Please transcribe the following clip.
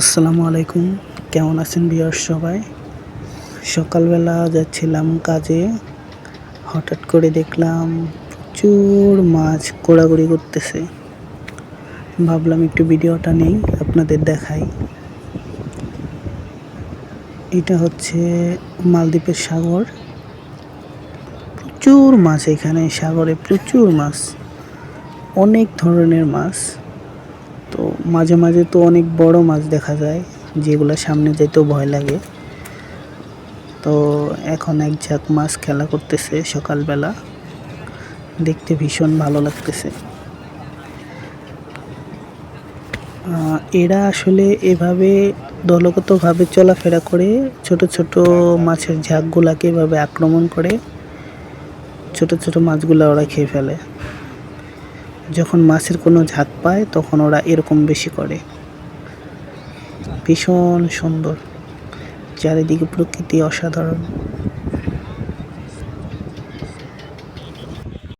আসসালামু আলাইকুম। কেমন আছেন বিয়ার সবাই? সকালবেলা যাচ্ছিলাম কাজে। হঠাৎ করে দেখলাম প্রচুর মাছ কোড়াগুড়ি করতেছে। ভাবলাম একটু ভিডিওটা নেই, আপনাদের দেখাই। এটা হচ্ছে মালদ্বীপের সাগর। প্রচুর মাছ এখানে, সাগরে প্রচুর মাছ। অনেক ধরনের মাছ। মাঝে মাঝে তো অনেক বড় মাছ দেখা যায়, যেগুলো সামনে যেতেও ভয় লাগে। তো এখন এক ঝাঁক মাছ খেলা করতেছে সকালবেলা। দেখতে ভীষণ ভালো লাগতেছে। এরা আসলে এভাবে দলগতভাবে চলাফেরা করে, ছোট ছোট মাছের ঝাঁকগুলাকে এভাবে আক্রমণ করে, ছোট ছোট মাছগুলো ওরা খেয়ে ফেলে। যখন মাছের কোনো ঝাঁত পায়, তখন ওরা এরকম বেশি করে। ভীষণ সুন্দর। চারিদিকে প্রকৃতি অসাধারণ।